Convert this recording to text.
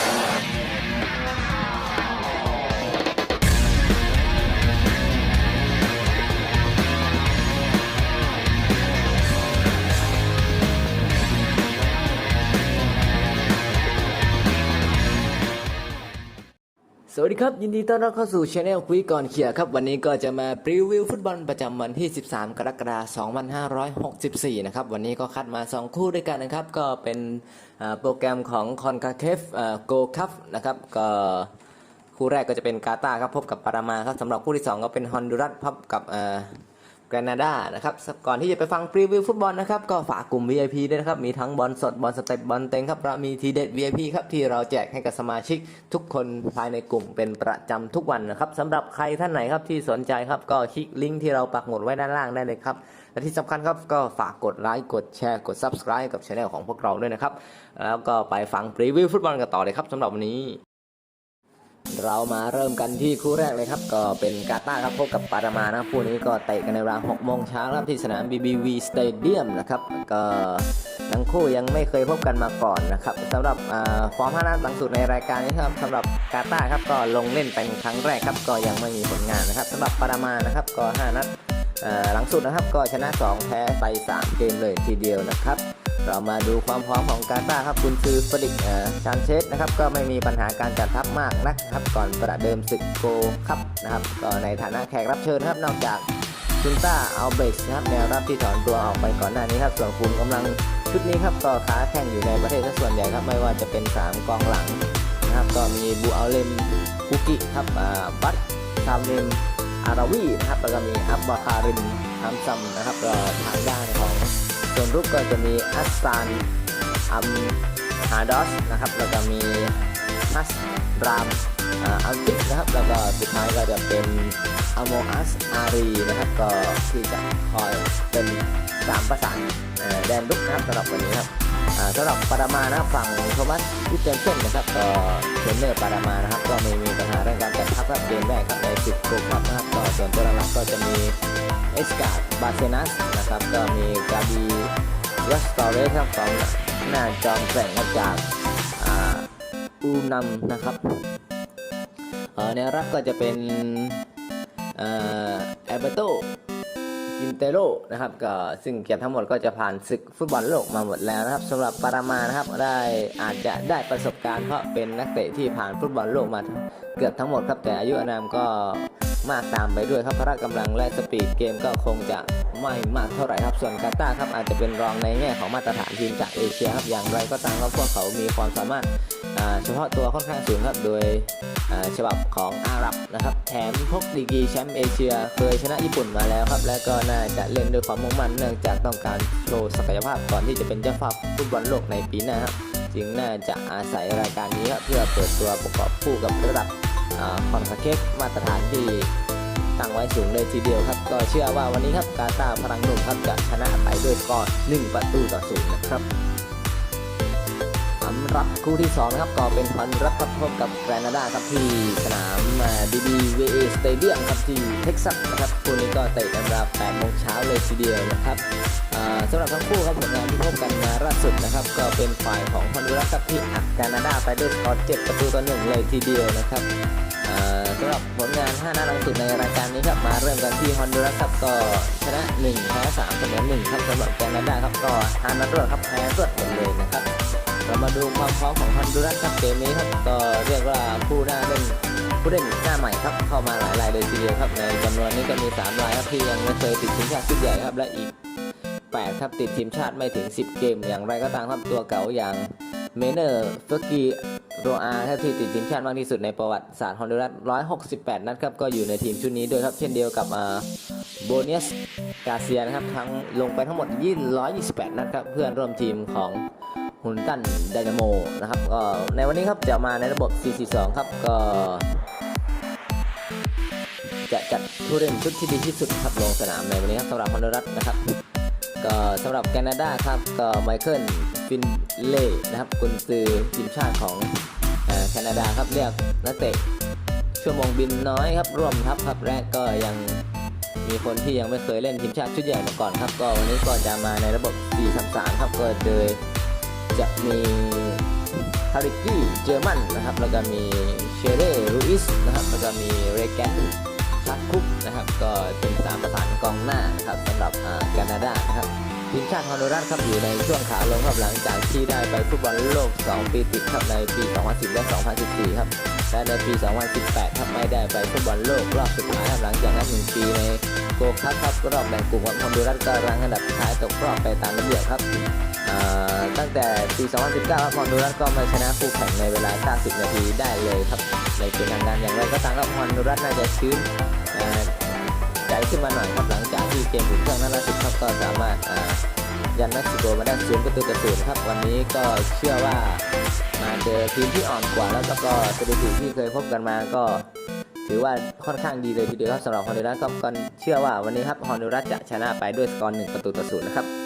Thank you. วัสดีครับ ยินดีต้อนรับเข้าสู่ช anel คุยก่อนเขียครับ วันนี้ก็จะมารีวิวฟุตบอลประจำวันที่ 13 กรกฎาคม 2564 นะครับ วันนี้ก็คัดมา 2 คู่ด้วยกันนะครับ ก็เป็นโปรแกรมของคอนคาเคฟโกคัพนะครับ ก็คู่แรกก็จะเป็นกาตาครับพบกับปารามาครับสำหรับคู่ที่ 2 ก็เป็นฮอนดูรัสพบกับ แกรนาดานะครับก่อนที่จะไปฟังพรีวิวฟุตบอลนะครับก็ฝากกลุ่ม VIP ด้วยนะครับมีทั้งบอลสดบอลสเต็ปบอลเต็งครับและมีทีเด็ด VIP ครับที่เราแจกให้กับสมาชิกทุกคนภายในกลุ่มเป็นประจำทุกวันนะครับสำหรับใครท่านไหนครับที่สนใจครับก็คลิกลิงก์ที่เราปักหมุดไว้ด้านล่างได้เลยครับและที่สำคัญครับก็ฝากกดไลค์กดแชร์กด Subscribe กับช anel ของพวกเราด้วยนะครับแล้วก็ไปฟังพรีวิวฟุตบอลกันต่อเลยครับสำหรับวันนี้ เรามาเริ่มกันที่คู่แรกเลยครับ ก็เป็นกาตาร์ครับพบกับปารามานะคู่นี้ก็เตะกันในเวลา6โมงเช้าครับที่สนาม BBV Stadium นะครับก็ทั้งคู่ยังไม่เคยพบกันมาก่อนนะครับสำหรับอฟอร์ม5นัดหลังสุดในรายการนี้ครับสำหรับกาตาร์ครับก็ลงเล่นเป็นครั้งแรกครับก็ยังไม่มีผลงานนะครับสำหรับปารามานะครับก็ 5 นัดหลังสุดนะครับก็ชนะ 2 แพ้ไป 3 เกมเลยทีเดียวนะครับ เรามาดูความพร้อมของกาตาครับคุณซือฟริกชานเชสนะครับก็ไม่มีปัญหาการจัดทัพมากนักครับก่อนประเดิมศึกโกครับนะครับก็ในฐานะแขกรับเชิญครับนอกจากซุนต้าอัลเบกนะครับแนวรับที่ถอนตัวออกไปก่อนหน้านี้ครับส่วนคุมกำลังชุดนี้ครับก็ค้าแข่งอยู่ในประเทศส่วนใหญ่ครับไม่ว่าจะเป็น 3 กองหลังนะครับก็มีบูอัลเลมคุกิครับอ่าบัตซามเมมอาราวีนะครับแล้วก็มีอับบาคารินฮัมซัมนะครับก็ทางด้านของ ส่วนรุกก็จะมีอัสซานอัมฮาดอสนะครับ แล้วก็มีฮัสรามอัลติกนะครับ แล้วก็สุดท้ายก็จะเป็นอโมอัสอารีนะครับ ก็ที่จะคอยเป็นสามประสานแดนลุกนะครับสำหรับวันนี้ครับสำหรับปารามานะฝั่งโทมัสวิเจนเซนนะครับก็เทรนเนอร์ปารามานะครับ ก็ไม่มีปัญหาเรื่องการ ครับเกมแรกครับในศึกโกคับนะครับก็ส่วนตัวหลักก็จะมีเอสกาดบาเซนัสนะครับก็มีกาบีรัสตอเรสครับสองหน้าจอมแกร่งมาจากอูนัมนะครับเอ่อในรักก็จะเป็นเอ่อแอเบโต ยินเตโรนะครับก็ซึ่งเกียรติทั้งหมดก็จะผ่านศึกฟุตบอลโลกมาหมดแล้วนะครับสำหรับปารามานะครับได้อาจจะได้ประสบการณ์เพราะเป็นนักเตะที่ผ่านฟุตบอลโลกมาเกือบทั้งหมดครับแต่อายุอานามก็มากตามไปด้วยครับพละกำลังและสปีดเกมก็คงจะ ไม่มากเท่าไหร่ครับ ส่วนกาตาร์ครับอาจจะเป็นรองในแง่ของมาตรฐานทีมจากเอเชียครับ อย่างไรก็ตามครับพวกเขามีความสามารถเฉพาะตัวค่อนข้างสูงครับ โดยฉบับของอาหรับนะครับ แถมพกดีกีแชมป์เอเชีย เคยชนะญี่ปุ่นมาแล้วครับ และก็น่าจะเล่นด้วยความมุ่งมั่นเนื่องจากต้องการโชว์ศักยภาพก่อนที่จะเป็นเจ้าภาพฟุตบอลโลกในปีหน้าครับ จึงน่าจะอาศัยรายการนี้ครับเพื่อเปิดตัวประกอบคู่กับระดับคอนคาเคฟมาตรฐานที่ ตั้งไว้สูงเลยทีเดียวครับ ก็เชื่อว่าวันนี้ครับกาตาพลังหนุ่มครับจะชนะไปด้วยสกอร์1ประตูต่อศูนย์นะครับสำหรับคู่ที่2นะครับก็เป็นฮอนรัสครับพบกับแกรนาดาครับที่สนามดีบีเวสเตเดียมครับที่เท็กซัสนะครับคู่นี้ก็เตะกันเวลา8โมงเช้าเลยทีเดียวนะครับสำหรับทั้งคู่ครับผลงานที่พบกันมาล่าสุดนะครับก็เป็นฝ่ายของฮอนดูรัสครับที่อัดแกรนาดาไปด้วยสกอร์7ประตูต่อหนึ่งเลยทีเดียวนะครับ สำหรับผลงาน5นัดหลังสุดในรายการนี้ครับมาเริ่มกันที่ฮอนดูรัสครับก็ชนะ1แพ้3เสมอ1ครับสำหรับแกนาดาครับก็5นัดรวดครับแพ้รวดหมดเลยนะครับเรามาดูความพร้อมของฮอนดูรัสครับเกมนี้ครับก็เรียกว่าผู้หน้าเล่นผู้เล่นหน้าใหม่ครับเข้ามาหลายรายเลยทีเดียวครับในจำนวนนี้ก็มี3รายครับที่ยังไม่เคยติดทีมชาติชุดใหญ่ครับและอีก8ครับติดทีมชาติไม่ถึง 10 เกม อย่างไรก็ตามครับตัวเก่าอย่างเมเนอร์เฟอร์กี โรอาครับที่ติดทีมชาติมากที่สุดในประวัติศาสตร์ฮอนดูรัส 168 นัดครับ ก็อยู่ในทีมชุดนี้ด้วยครับ เช่นเดียวกับโบเนียสกาเซียนะครับ ทั้งลงไปทั้งหมด128 นัดครับ เพื่อนร่วมทีมของฮุนตันไดนาโมนะครับก็ในวันนี้ครับจะมาในระบบ 442 ครับ ก็ จะจัดผู้เล่นชุดที่ดีที่สุดครับลงสนามในวันนี้ครับสำหรับฮอนดูรัสนะครับ ก็สำหรับแคนาดาครับก็ไมเคิลฟินเล่นะครับกุนซือทีมชาติของแคนาดาครับเรียกนักเตะชั่วโมงบินน้อยครับร่วมทัพครับแรกก็ยังมีคนที่ยังไม่เคยเล่นทีมชาติชุดใหญ่มาก่อนครับ ก็วันนี้ก็จะมาในระบบ 4-3-3 ครับก็โดยจะมีฮาริกี้เจอร์มันนะครับแล้วก็มีเชเร่รูอิสนะครับแล้วก็มีเรแกน ชัดคุกนะครับ ก็เป็นสามประสานกองหน้านะครับสำหรับแคนาดานะครับทีมชาติฮอนดูรัสครับอยู่ในช่วงขาลงครับหลังจากที่ได้ไปฟุตบอลโลก 2 ปีติดครับในปี 2010 และ 2014 ครับและในปี 2018 ครับไม่ได้ไปฟุตบอลโลกรอบสุดท้ายครับหลังจากนั้น1ปีในโกคัพครับรอบแบ่งกลุ่มครับฮอนดูรัสก็รั้งอันดับสุดท้ายตกรอบไปตามระเบียบครับตั้งแต่ปี 2019 ครับฮอนดูรัสก็ไม่ชนะคู่แข่งในเวลา 90 นาทีได้เลยครับ ในเกมทางการอย่างไรก็ตามครับฮอนดูรัสน่าจะชื้นใจขึ้นมาหน่อยครับหลังจากที่เกมอุ่นเครื่องนัดล่าสุดครับก็สามารถยันเม็กซิโกมาได้ศูนย์ประตูต่อศูนย์ครับวันนี้ก็เชื่อว่ามาเจอทีมที่อ่อนกว่าแล้วก็สถิติที่เคยพบกันมาก็ถือว่าค่อนข้างดีเลยทีเดียวครับสำหรับฮอนดูรัสก็เชื่อว่าวันนี้ครับฮอนดูรัสจะชนะไปด้วยสกอร์หนึ่งประตูต่อศูนย์นะครับ